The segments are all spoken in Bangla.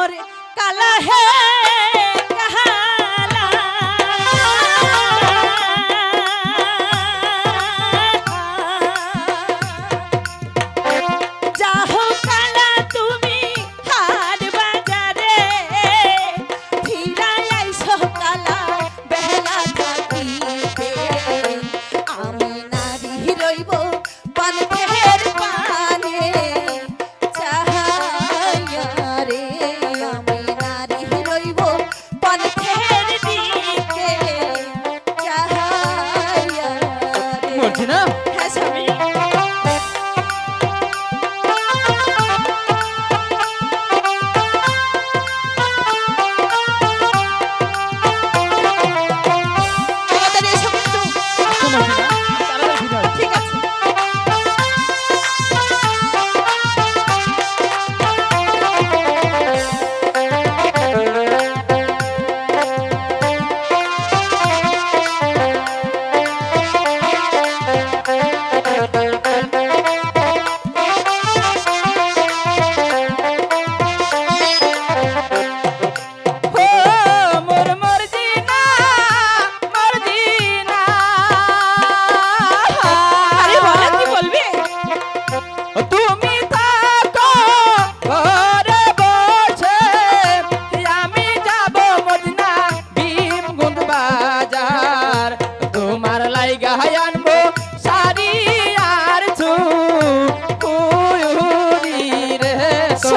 মোর কালা হে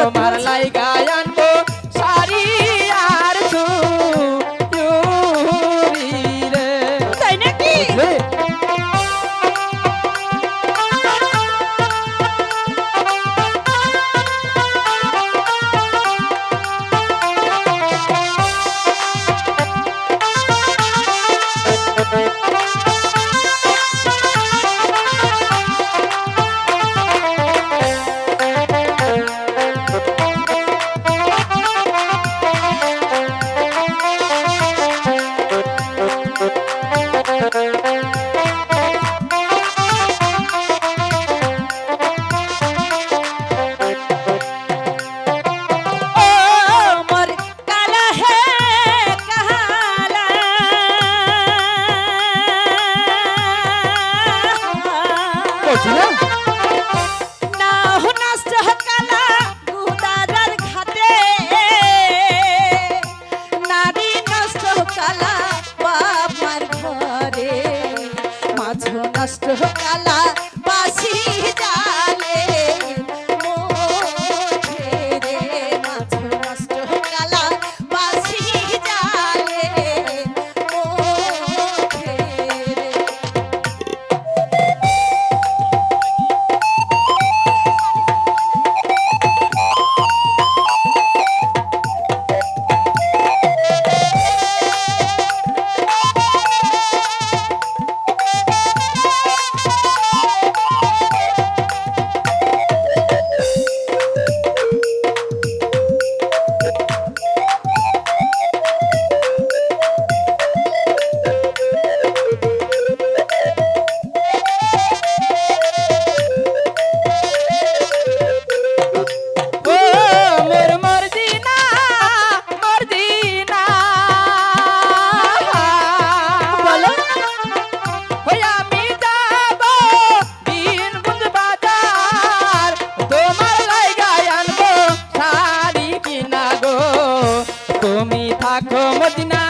তোমার লাইগা নষ্ট কালা থাকো মদিনা